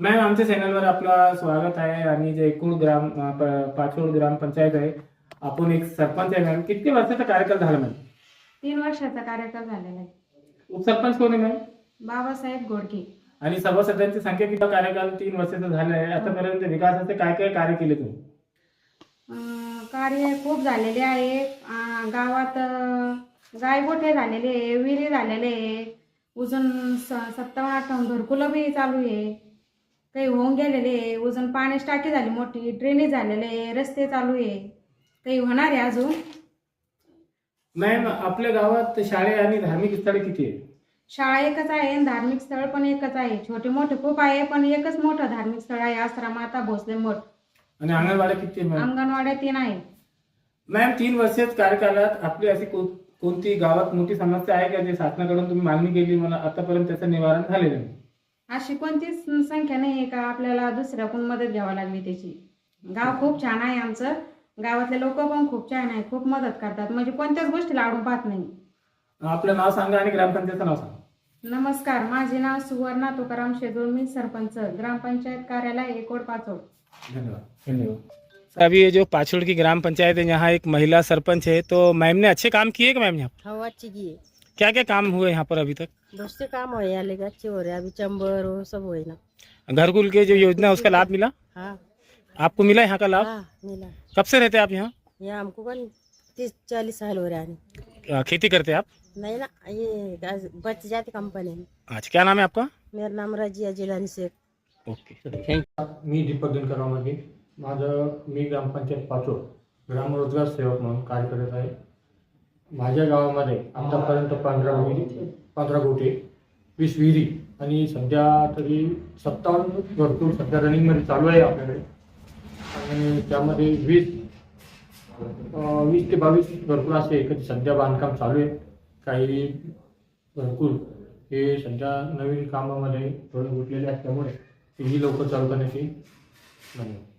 Ma'am आमच्या चॅनलवर आपलं स्वागत आहे आणि जे एकूण ग्राम पाचोड ग्रामपंचायत आहे आपण एक सरपंच आहे मॅम. किती वर्षाचा कार्यकाल झाला मॅम? तीन वर्षाचा कार्यकाल झालेला आहे. उपसरपंच कोण आहे मॅम? बाबासाहेब गोडके. आणि सभासदांची संख्या किती? कार्यकाल तीन वर्षाचा झाला आहे. आतापर्यंत विकासाचे काय काय कार्य केले तुम्ही? अं, कार्य खूप झालेले आहे. अं, गावात अं, गायगोठे झालेले आहे विहिरी झालेले आहे. अजून स सत्तावन्न अठ्ठावन्न घरकुलं बी चालू आहे. काही होऊन गेलेले आहे. अजून पाण्याची टाकी झाली मोठी ड्रेनेज झालेले आहे. रस्ते चालू आहे. काही होणार आहे अजून? मॅम आपल्या गावात शाळे आणि धार्मिक स्थळे किती आहे शाळा एकच आहे आणि धार्मिक स्थळ पण एकच आहे. छोटे मोठे खूप आहे पण एकच मोठं धार्मिक स्थळ आहे. आश्रम माता भोसले मठ. आणि अंगणवाड्या किती आहे मॅम? अंगणवाड्या तीन आहे. मॅम तीन वर्षात कार्यकालात आपली अशी को- कोणती गावात मोठी समस्या आहे का? जे शासनाकडून तुम्ही मागणी केली मला आतापर्यंत त्याचं निवारण झालेलं नाही. अशी कोणतीच संख्या नाही आहे का? आपल्याला दुसऱ्याकडून मदत घ्यावी लागली त्याची? गाव खूप छान आहे आमचं. गावातले लोक पण खूप छान आहे खूप मदत करतात. म्हणजे कोणत्याच गोष्टीला आडून पाहत नाही. आपलं नाव सांगा आणि ग्रामपंचायतचं नाव सांगा. नमस्कार माझे नाव सुवर्णा तुकाराम शेजूळ. मी सरपंच. ग्रामपंचायत कार्यालय एकोड पाचोड. धन्यवाद. धन्यवाद. अभी ये जो पाछुड़ की ग्राम पंचायत है यहाँ एक महिला सरपंच है तो मैम ने अच्छे काम किए क्या मैम यहाँ हवा अच्छी की है पर क्या क्या काम हुए यहाँ पर अभी तक? बहुत से काम हो रहे लेकिन अच्छे हो रहे हैं अभी चंबर वो सब हो ना। घरकुल के जो योजना है उसका लाभ मिला? हाँ। आपको मिला यहाँ का लाभ? हाँ मिला। कब से रहते हैं आप यहाँ? यहाँ हमको तीस चालीस साल हो रहे हैं। खेती करते हैं आप? नहीं ना ये बच जाती कंपनी में। अच्छा क्या नाम है आपका? मेरा नाम रजिया जिलानी शेख ओके। मी दीपक दिनकर मागे माझं मी ग्रामपंचायत पाचोड ग्रामरोजगार सेवक म्हणून कार्य करत आहे. माझ्या गावामध्ये आतापर्यंत पंधरा विहिरी पंधरा गोटे वीस विहिरी आणि सध्या तरी सत्तावन्न भरपूर सध्या रनिंगमध्ये चालू आहे आपल्याकडे. आणि त्यामध्ये वीस वीस ते बावीस भरपूर असे कधी सध्या बांधकाम चालू आहे. काही भरपूर हे सध्या नवीन कामामध्ये थोडे गुंतलेले असल्यामुळे तेही लवकर चालू करण्याची धन्यवाद